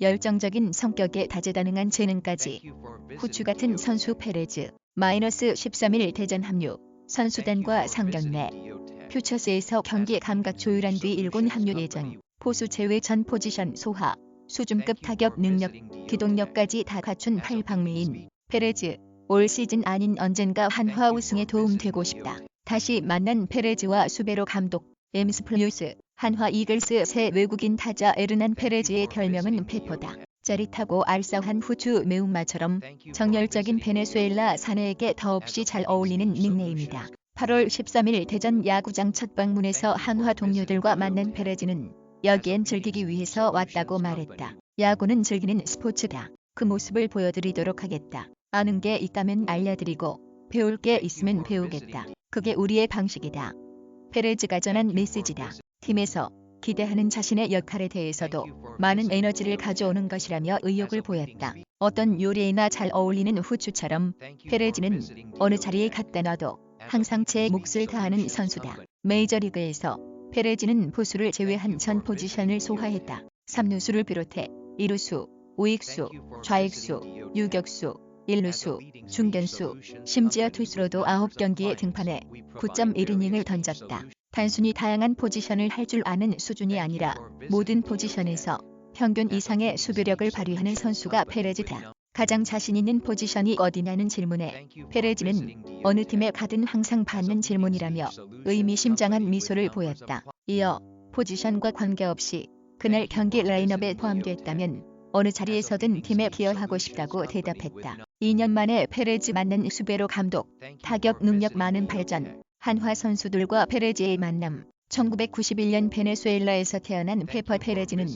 열정적인 성격에 다재다능한 재능까지. 후추 같은 선수 페레즈 마이너스 13일 대전 합류. 선수단과 상경내 퓨처스에서 경기 감각 조율한 뒤 1군 합류 예정. 포수 제외 전 포지션 소화 수준급 타격 능력 기동력까지 다 갖춘 팔방미인 페레즈 올 시즌 아닌 언젠가 한화 우승에 도움되고 싶다. 다시 만난 페레즈와 수베로 감독 엠스 플루스 한화 이글스 새 외국인 타자 에르난 페레즈의 별명은 페퍼다. 짜릿하고 알싸한 후추 매운맛처럼 정열적인 베네수엘라 사내에게 더없이 잘 어울리는 닉네임이다. 8월 13일 대전 야구장 첫 방문에서 한화 동료들과 만난 페레즈는 여기엔 즐기기 위해서 왔다고 말했다. 야구는 즐기는 스포츠다. 그 모습을 보여드리도록 하겠다. 아는 게 있다면 알려드리고 배울 게 있으면 배우겠다. 그게 우리의 방식이다. 페레즈가 전한 메시지다. 팀에서 기대하는 자신의 역할에 대해서도 많은 에너지를 가져오는 것이라며 의욕을 보였다. 어떤 요리에나 잘 어울리는 후추처럼 페레즈는 어느 자리에 갖다 놔도 항상 제 몫을 다하는 선수다. 메이저리그에서 페레즈는 포수를 제외한 전 포지션을 소화했다. 3루수를 비롯해 1루수, 우익수, 좌익수, 유격수, 1루수, 중견수, 심지어 투수로도 9경기에 등판해 9.1이닝을 던졌다. 단순히 다양한 포지션을 할 줄 아는 수준이 아니라 모든 포지션에서 평균 이상의 수비력을 발휘하는 선수가 페레즈다. 가장 자신 있는 포지션이 어디냐는 질문에 페레즈는 어느 팀에 가든 항상 받는 질문이라며 의미심장한 미소를 보였다. 이어 포지션과 관계없이 그날 경기 라인업에 포함됐다면 어느 자리에서든 팀에 기여하고 싶다고 대답했다. 2년 만에 페레즈 만난 수베로 감독, 타격 능력 많은 발전, 한화 선수들과 페레즈의 만남, 1991년 베네수엘라에서 태어난 페퍼 페레즈는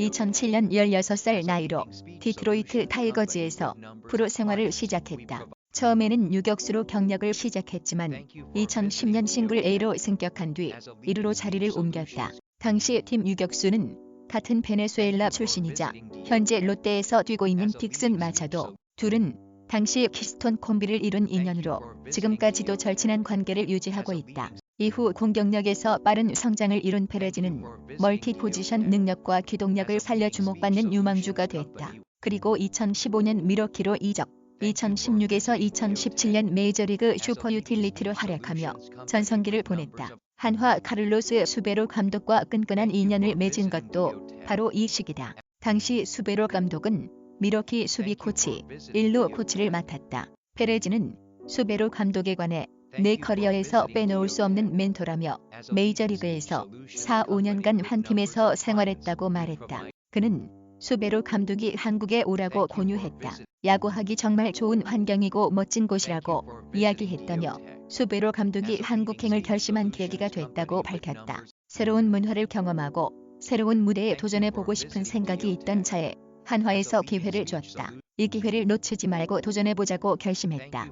2007년 16살 나이로 디트로이트 타이거즈에서 프로 생활을 시작했다. 처음에는 유격수로 경력을 시작했지만 2010년 싱글 A로 승격한 뒤 1루로 자리를 옮겼다. 당시 팀 유격수는 같은 베네수엘라 출신이자 현재 롯데에서 뛰고 있는 딕슨 마차도 둘은 당시 키스톤 콤비를 이룬 인연으로 지금까지도 절친한 관계를 유지하고 있다. 이후 공격력에서 빠른 성장을 이룬 페레즈는 멀티 포지션 능력과 기동력을 살려 주목받는 유망주가 됐다. 그리고 2015년 미러키로 이적, 2016에서 2017년 메이저리그 슈퍼 유틸리티로 활약하며 전성기를 보냈다. 한화 카를로스 수베로 감독과 끈끈한 인연을 맺은 것도 바로 이 시기다. 당시 수베로 감독은 미러키 수비 코치, 1루 코치를 맡았다. 페레즈는 수베로 감독에 관해 내 커리어에서 빼놓을 수 없는 멘토라며 메이저리그에서 4, 5년간 한 팀에서 생활했다고 말했다. 그는 수베로 감독이 한국에 오라고 권유했다. 야구하기 정말 좋은 환경이고 멋진 곳이라고 이야기했다며 수베로 감독이 한국행을 결심한 계기가 됐다고 밝혔다. 새로운 문화를 경험하고 새로운 무대에 도전해보고 싶은 생각이 있던 차에 한화에서 기회를 줬다. 이 기회를 놓치지 말고 도전해보자고 결심했다.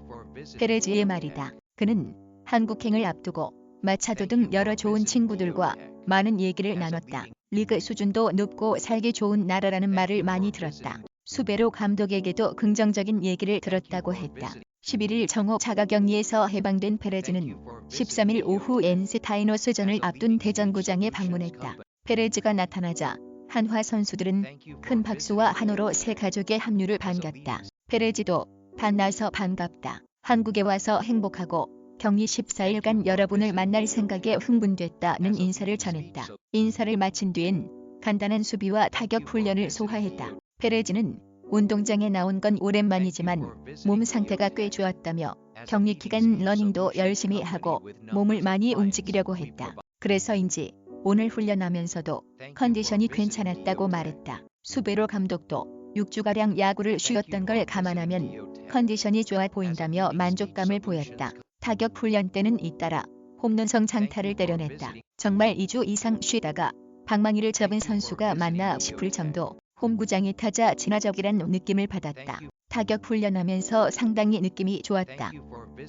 페레즈의 말이다. 그는 한국행을 앞두고 마차도 등 여러 좋은 친구들과 많은 얘기를 나눴다. 리그 수준도 높고 살기 좋은 나라라는 말을 많이 들었다. 수베로 감독에게도 긍정적인 얘기를 들었다고 했다. 11일 정오 자가격리에서 해방된 페레즈는 13일 오후 엔스 타이노스전을 앞둔 대전구장에 방문했다. 페레즈가 나타나자 한화 선수들은 큰 박수와 한호로 새 가족의 합류를 반겼다. 페레즈도 반나서 반갑다. 한국에 와서 행복하고 격리 14일간 여러분을 만날 생각에 흥분됐다는 인사를 전했다. 인사를 마친 뒤엔 간단한 수비와 타격 훈련을 소화했다. 페레즈는 운동장에 나온 건 오랜만이지만 몸 상태가 꽤 좋았다며 격리 기간 러닝도 열심히 하고 몸을 많이 움직이려고 했다. 그래서인지 오늘 훈련하면서도 컨디션이 괜찮았다고 말했다. 수베로 감독도 6주가량 야구를 쉬었던 걸 감안하면 컨디션이 좋아 보인다며 만족감을 보였다. 타격 훈련 때는 잇따라 홈런성 장타를 때려냈다. 정말 2주 이상 쉬다가 방망이를 잡은 선수가 맞나 싶을 정도 홈구장의 타자 친화적이란 느낌을 받았다. 타격 훈련하면서 상당히 느낌이 좋았다.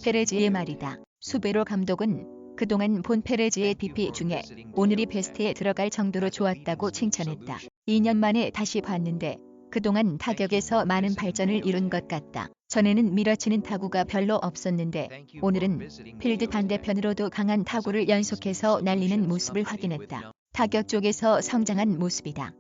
페레즈의 말이다. 수베로 감독은 그동안 본 페레즈의 BP 중에 오늘이 베스트에 들어갈 정도로 좋았다고 칭찬했다. 2년 만에 다시 봤는데 그동안 타격에서 많은 발전을 이룬 것 같다. 전에는 밀어치는 타구가 별로 없었는데 오늘은 필드 반대편으로도 강한 타구를 연속해서 날리는 모습을 확인했다. 타격 쪽에서 성장한 모습이다.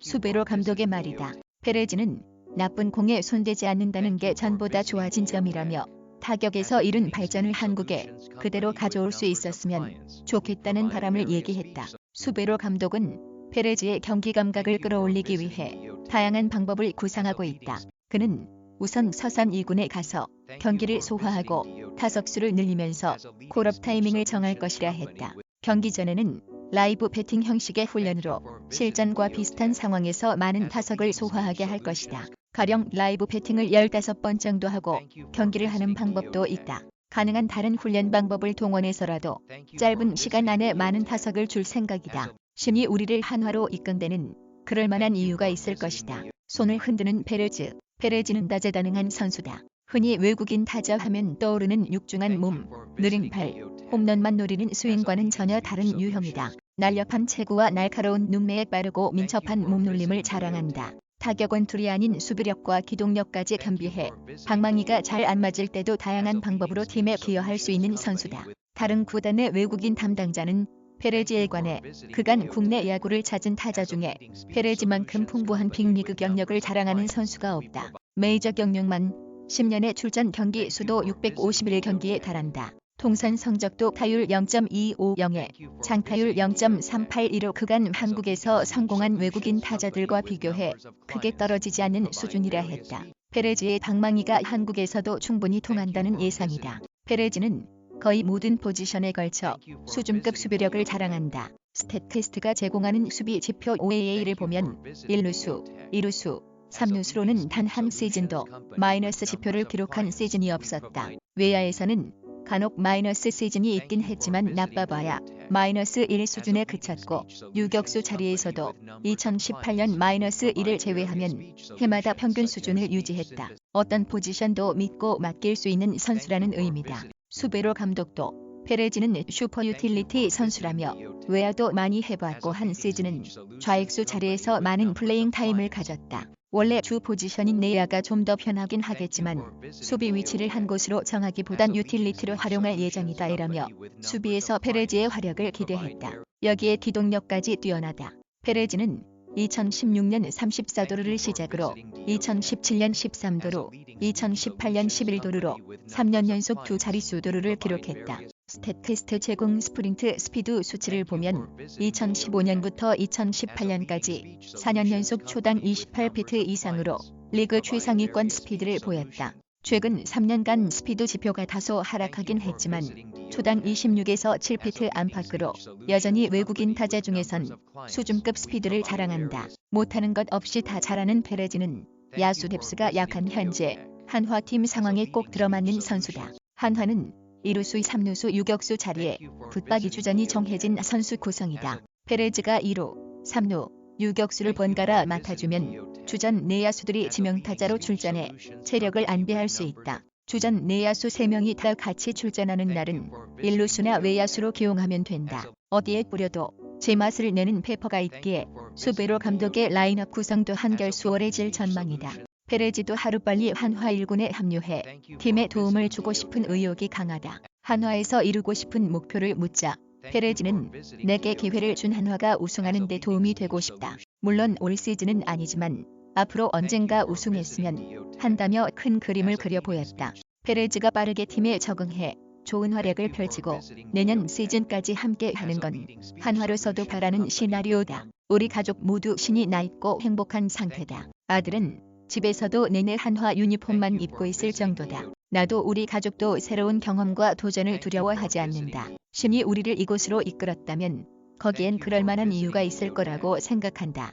수베로 감독의 말이다. 페레즈는 나쁜 공에 손대지 않는다는 게 전보다 좋아진 점이라며 타격에서 이룬 발전을 한국에 그대로 가져올 수 있었으면 좋겠다는 바람을 얘기했다. 수베로 감독은 페레즈의 경기 감각을 끌어올리기 위해 다양한 방법을 구상하고 있다. 그는 우선 서산 2군에 가서 경기를 소화하고 타석수를 늘리면서 콜업 타이밍을 정할 것이라 했다. 경기 전에는 라이브 배팅 형식의 훈련으로 실전과 비슷한 상황에서 많은 타석을 소화하게 할 것이다. 가령 라이브 배팅을 15번 정도 하고 경기를 하는 방법도 있다. 가능한 다른 훈련 방법을 동원해서라도 짧은 시간 안에 많은 타석을 줄 생각이다. 신이 우리를 한화로 이끈데는 그럴 만한 이유가 있을 것이다. 손을 흔드는 페레즈. 페레즈는 다재다능한 선수다. 흔히 외국인 타자 하면 떠오르는 육중한 몸, 느린 발, 홈런만 노리는 스윙과는 전혀 다른 유형이다. 날렵한 체구와 날카로운 눈매에 빠르고 민첩한 몸놀림을 자랑한다. 타격은 둘이 아닌 수비력과 기동력까지 겸비해 방망이가 잘 안 맞을 때도 다양한 방법으로 팀에 기여할 수 있는 선수다. 다른 구단의 외국인 담당자는 페레즈에 관해 그간 국내 야구를 찾은 타자 중에 페레즈만큼 풍부한 빅리그 경력을 자랑하는 선수가 없다. 메이저 경력만 10년의 출전 경기 수도 651경기에 달한다. 통산 성적도 타율 0.250에 장타율 0.382로 그간 한국에서 성공한 외국인 타자들과 비교해 크게 떨어지지 않는 수준이라 했다. 페레즈의 방망이가 한국에서도 충분히 통한다는 예상이다. 페레즈는 거의 모든 포지션에 걸쳐 수준급 수비력을 자랑한다. 스탯캐스트가 제공하는 수비 지표 OAA를 보면 1루수, 2루수, 3루수로는 단 한 시즌도 마이너스 지표를 기록한 시즌이 없었다. 외야에서는 간혹 마이너스 시즌이 있긴 했지만 나빠봐야 마이너스 1 수준에 그쳤고 유격수 자리에서도 2018년 마이너스 1을 제외하면 해마다 평균 수준을 유지했다. 어떤 포지션도 믿고 맡길 수 있는 선수라는 의미다. 수베로 감독도 페레즈는 슈퍼 유틸리티 선수라며 외야도 많이 해봤고 한 시즌은 좌익수 자리에서 많은 플레잉 타임을 가졌다. 원래 주 포지션인 내야가 좀 더 편하긴 하겠지만 수비 위치를 한 곳으로 정하기보단 유틸리티로 활용할 예정이다 이라며 수비에서 페레즈의 활약을 기대했다. 여기에 기동력까지 뛰어나다. 페레즈는 2016년 34도루를 시작으로 2017년 13도루, 2018년 11도루로 3년 연속 두 자릿수 도루를 기록했다. 스탯캐스트 제공 스프린트 스피드 수치를 보면 2015년부터 2018년까지 4년 연속 초당 28피트 이상으로 리그 최상위권 스피드를 보였다. 최근 3년간 스피드 지표가 다소 하락하긴 했지만 초당 26에서 7피트 안팎으로 여전히 외국인 타자 중에선 수준급 스피드를 자랑한다. 못하는 것 없이 다 잘하는 페레즈는 야수 뎁스가 약한 현재 한화팀 상황에 꼭 들어맞는 선수다. 한화는 2루수 3루수 유격수 자리에 붙박이 주전이 정해진 선수 구성이다. 페레즈가 2루, 3루, 유격수를 번갈아 맡아주면 주전 내야수들이 지명타자로 출전해 체력을 안배할 수 있다. 주전 내야수 3명이 다 같이 출전하는 날은 1루수나 외야수로 기용하면 된다. 어디에 뿌려도 제맛을 내는 페퍼가 있기에 수베로 감독의 라인업 구성도 한결 수월해질 전망이다. 페레지도 하루빨리 한화 1군에 합류해 팀에 도움을 주고 싶은 의욕이 강하다. 한화에서 이루고 싶은 목표를 묻자 페레지는 내게 기회를 준 한화가 우승하는 데 도움이 되고 싶다. 물론 올 시즌은 아니지만 앞으로 언젠가 우승했으면 한다며 큰 그림을 그려 보였다. 페레즈가 빠르게 팀에 적응해 좋은 활약을 펼치고 내년 시즌까지 함께 하는 건 한화로서도 바라는 시나리오다. 우리 가족 모두 신이 나 있고 행복한 상태다. 아들은 집에서도 내내 한화 유니폼만 입고 있을 정도다. 나도 우리 가족도 새로운 경험과 도전을 두려워하지 않는다. 신이 우리를 이곳으로 이끌었다면 거기엔 그럴 만한 이유가 있을 거라고 생각한다.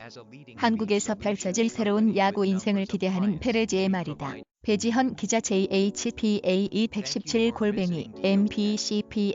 한국에서 펼쳐질 새로운 야구 인생을 기대하는 페레지의 말이다. 배지현 기자 JHPA 217 골뱅이 mpcplus.com